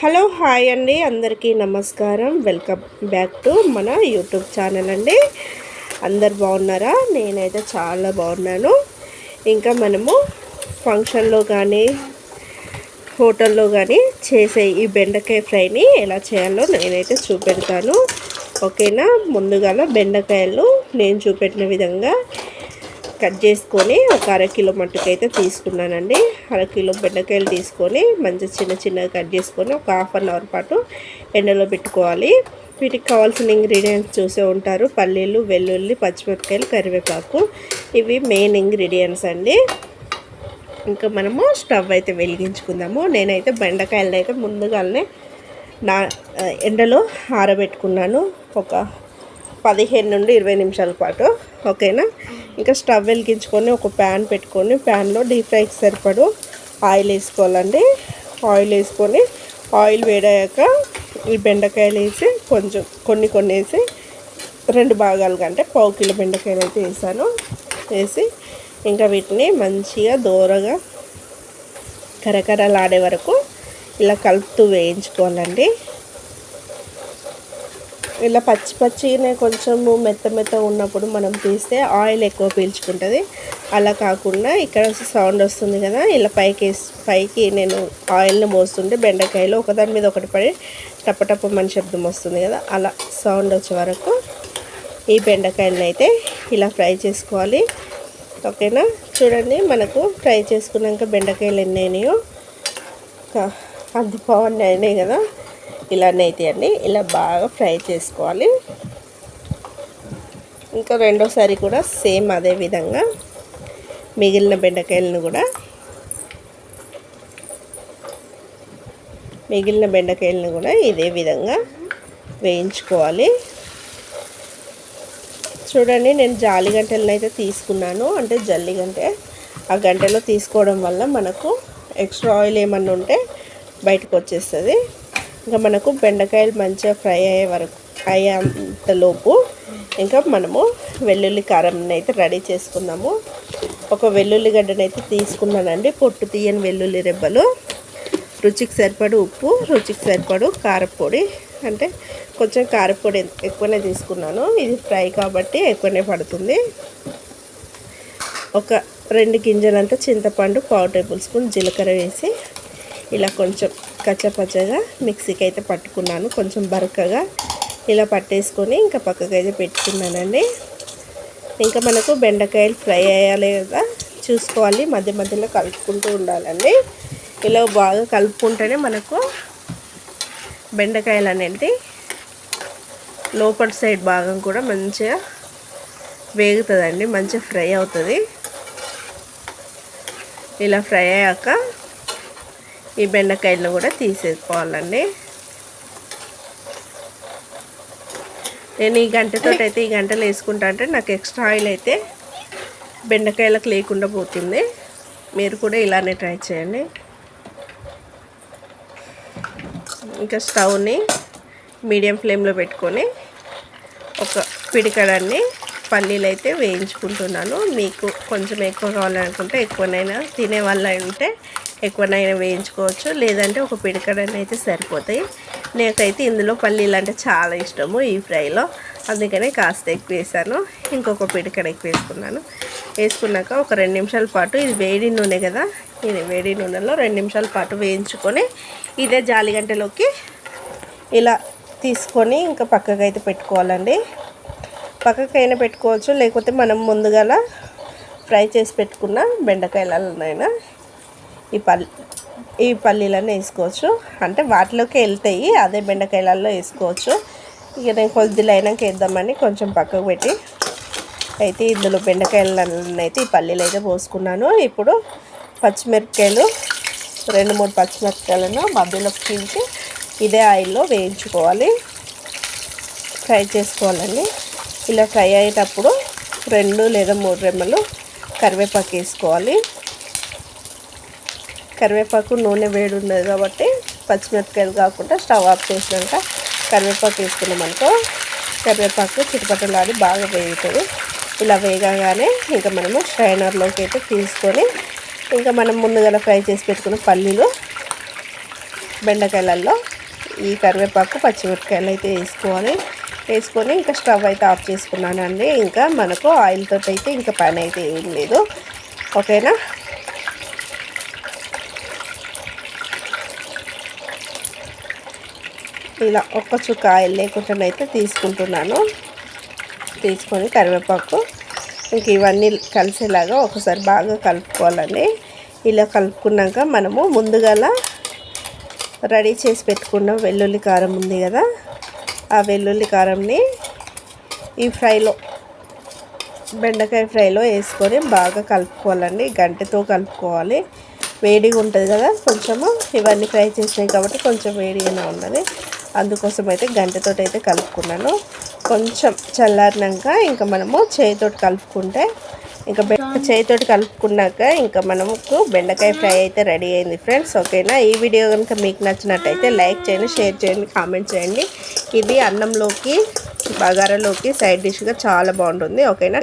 Hello hi అండి అందరికీ నమస్కారం. వెల్కమ్ బ్యాక్ టు మన యూట్యూబ్ ఛానల్ అండి. అందరు బాగున్నారా? నేనైతే చాలా బాగున్నాను. ఇంకా మనము ఫంక్షన్లో కానీ హోటల్లో కానీ చేసే ఈ బెండకాయ ఫ్రైని ఎలా చేయాలో నేనైతే చూపెడతాను. ఓకేనా? ముందుగా బెండకాయలు నేను చూపెట్టిన విధంగా కట్ చేసుకొని ఒక అర మట్టుకైతే తీసుకున్నానండి. అర కిలో బెండకాయలు తీసుకొని మంచి చిన్న చిన్నగా కట్ చేసుకొని ఒక హాఫ్ అన్ అవర్ పాటు ఎండలో పెట్టుకోవాలి. వీటికి కావాల్సిన ఇంగ్రీడియంట్స్ చూసే ఉంటారు. పల్లీలు వెల్లుల్లి పచ్చిమిరపకాయలు కరివేపాకు. ఇవి మెయిన్ ఇంగ్రీడియంట్స్ అండి. ఇంకా మనము స్టవ్ అయితే వెలిగించుకుందాము. నేనైతే బెండకాయలను అయితే ముందుగానే నా ఎండలో ఆరబెట్టుకున్నాను. ఒక పదిహేను నుండి ఇరవై నిమిషాల పాటు ఓకేనా? ఇంకా స్టవ్ వెలిగించుకొని ఒక ప్యాన్ పెట్టుకొని ప్యాన్లో డీప్ ఫ్రైకి సరిపడు ఆయిల్ వేసుకోవాలండి. ఆయిల్ వేసుకొని ఆయిల్ వేడాక ఈ బెండకాయలు వేసి కొంచెం కొన్ని కొన్ని వేసి రెండు భాగాలుగా అంటే పావు కిలో బెండకాయలు అయితే వేసాను. వేసి ఇంకా వీటిని మంచిగా దూరగా కరకరలాడే వరకు ఇలా కలుపుతూ వేయించుకోవాలండి. ఇలా పచ్చి పచ్చినే కొంచెము మెత్త మెత్త ఉన్నప్పుడు మనం తీస్తే ఆయిల్ ఎక్కువ పీల్చుకుంటుంది. అలా కాకుండా ఇక్కడ సౌండ్ వస్తుంది కదా ఇలా పైకి పైకి నేను ఆయిల్ని మోస్తుంటే బెండకాయలు ఒకదాని మీద ఒకటి పడి టప్పటప్ప మన శబ్దం వస్తుంది కదా అలా సౌండ్ వచ్చే వరకు ఈ బెండకాయలను అయితే ఇలా ఫ్రై చేసుకోవాలి. ఓకేనా? చూడండి మనకు ఫ్రై చేసుకున్నాక బెండకాయలు ఎన్ని అయినాయో. అంత బాగున్నాయి అయినాయి కదా. ఇలానే అయితే అండి. ఇలా బాగా ఫ్రై చేసుకోవాలి. ఇంకా రెండోసారి కూడా సేమ్ అదే విధంగా మిగిలిన బెండకాయలను కూడా మిగిలిన బెండకాయలను కూడా ఇదే విధంగా వేయించుకోవాలి. చూడండి నేను జాలి గంటలను అయితే తీసుకున్నాను. అంటే జల్లి గంటే. ఆ గంటలో తీసుకోవడం వల్ల మనకు ఎక్స్ట్రా ఆయిల్ ఏమన్నా ఉంటే బయటకు వచ్చేస్తుంది. ఇంకా మనకు బెండకాయలు మంచిగా ఫ్రై అయ్యే వరకు అయ్యేంతలోపు ఇంకా మనము వెల్లుల్లి కారం అయితే రెడీ చేసుకుందాము. ఒక వెల్లుల్లి గడ్డనైతే తీసుకున్నానండి. పొట్టు తీయని వెల్లుల్లి రెబ్బలు. రుచికి సరిపడు ఉప్పు రుచికి సరిపడు కారపొడి. అంటే కొంచెం కారపొడి ఎక్కువనే తీసుకున్నాను. ఇది ఫ్రై కాబట్టి ఎక్కువనే పడుతుంది. ఒక రెండు గింజలంతా చింతపండు పావు టేబుల్ స్పూన్ జీలకర్ర వేసి ఇలా కొంచెం కచ్చపచ్చగా మిక్సీకి అయితే పట్టుకున్నాను. కొంచెం బరకగా ఇలా పట్టేసుకొని ఇంకా పక్కకు అయితే పెట్టుకున్నానండి. ఇంకా మనకు బెండకాయలు ఫ్రై అయ్యాలి కదా చూసుకోవాలి. మధ్య మధ్యలో కలుపుకుంటూ ఉండాలండి. ఇలా బాగా కలుపుకుంటేనే మనకు బెండకాయలు అనేది లోపల సైడ్ భాగం కూడా మంచిగా వేగుతుందండి మంచిగా ఫ్రై అవుతుంది. ఇలా ఫ్రై అయ్యాక ఈ బెండకాయలను కూడా తీసేసుకోవాలండి. నేను ఈ గంటతో అయితే ఈ గంటలు వేసుకుంటా అంటే నాకు ఎక్స్ట్రా ఆయిల్ అయితే బెండకాయలకు లేకుండా పోతుంది. మీరు కూడా ఇలానే ట్రై చేయండి. ఇంకా స్టవ్ని మీడియం ఫ్లేమ్లో పెట్టుకొని ఒక పిడికడాన్ని పల్లీలు అయితే వేయించుకుంటున్నాను. మీకు కొంచెం ఎక్కువ కావాలనుకుంటే ఎక్కువనైనా తినే వల్ల ఉంటే ఎక్కువనైనా వేయించుకోవచ్చు. లేదంటే ఒక పిడకడని అయితే సరిపోతాయి. నాకైతే ఇందులో పల్లీలు అంటే చాలా ఇష్టము ఈ ఫ్రైలో. అందుకనే కాస్త ఎక్కువ వేసాను. ఇంకొక పిడికడ ఎక్కువ వేసుకున్నాను. వేసుకున్నాక ఒక రెండు నిమిషాల పాటు ఇది వేడి నూనె కదా ఇది వేడి నూనెలో రెండు నిమిషాల పాటు వేయించుకొని ఇదే జాలిగంటలోకి ఇలా తీసుకొని ఇంకా పక్కకైతే పెట్టుకోవాలండి. పక్కకైనా పెట్టుకోవచ్చు లేకపోతే మనం ముందుగా ఫ్రై చేసి పెట్టుకున్న బెండకాయలనైనా ఈ పల్లి ఈ పల్లీలన్నీ వేసుకోవచ్చు. అంటే వాటిలోకి వెళ్తాయి అదే బెండకాయలలో వేసుకోవచ్చు. ఇక నేను కొద్దిలో అయినాక వేద్దామని కొంచెం పక్కకు పెట్టి అయితే ఇందులో బెండకాయలను అయితే ఈ పల్లీలు అయితే పోసుకున్నాను. ఇప్పుడు పచ్చిమిరపకాయలు రెండు మూడు పచ్చిమిరపకాయలను మధ్యలో పీల్చి ఇదే ఆయిల్లో వేయించుకోవాలి. ఫ్రై చేసుకోవాలండి. ఇలా ఫ్రై అయ్యేటప్పుడు రెండు లేదా మూడు రెమ్మలు కరివేపాకు వేసుకోవాలి. కరివేపాకు నూనె వేడి ఉండదు కాబట్టి పచ్చిమిరపకాయలు కాకుండా స్టవ్ ఆఫ్ చేసినాక కరివేపాకు వేసుకున్నామనుకో కరివేపాకు చిటపటలాడి బాగా వేగుతుంది. ఇలా వేగగానే ఇంకా మనము స్ట్రైనర్లోకి అయితే తీసుకొని ఇంకా మనం ముందుగా ఫ్రై చేసి పెట్టుకున్న పల్లీలు బెండకాయలలో ఈ కరివేపాకు పచ్చిమిరపకాయలు అయితే వేసుకోవాలి. వేసుకొని ఇంకా స్టవ్ అయితే ఆఫ్ చేసుకున్నానండి. ఇంకా మనకు ఆయిల్తో అయితే ఇంకా పని అయితే ఏం లేదు. ఓకేనా? ఇలా ఒక్క చుక్క ఆయిల్ లేకుండా అయితే తీసుకుంటున్నాను. తీసుకొని కరివేపాకు ఇంక ఇవన్నీ కలిసేలాగా ఒకసారి బాగా కలుపుకోవాలండి. ఇలా కలుపుకున్నాక మనము ముందుగా రెడీ చేసి పెట్టుకున్న వెల్లుల్లి కారం ఉంది కదా ఆ వెల్లుల్లి కారంని ఈ ఫ్రైలో బెండకాయ ఫ్రైలో వేసుకొని బాగా కలుపుకోవాలండి. గంటతో కలుపుకోవాలి. వేడిగా ఉంటుంది కదా కొంచెము ఇవన్నీ ఫ్రై చేసినాయి కాబట్టి కొంచెం వేడిగానే ఉన్నది. అందుకోసం అయితే గంటతో అయితే కలుపుకున్నాను. కొంచెం చల్లారినాక ఇంకా మనము చేతితోటి కలుపుకుంటే ఇంకా బెండ చేతితోటి కలుపుకున్నాక ఇంకా మనకు బెండకాయ ఫ్రై అయితే రెడీ అయింది ఫ్రెండ్స్ ఓకేనా? ఈ వీడియో కనుక మీకు నచ్చినట్టయితే లైక్ చేయండి షేర్ చేయండి కామెంట్ చేయండి. ఇది అన్నంలోకి బగారాలోకి సైడ్ డిష్గా చాలా బాగుంటుంది ఓకేనా?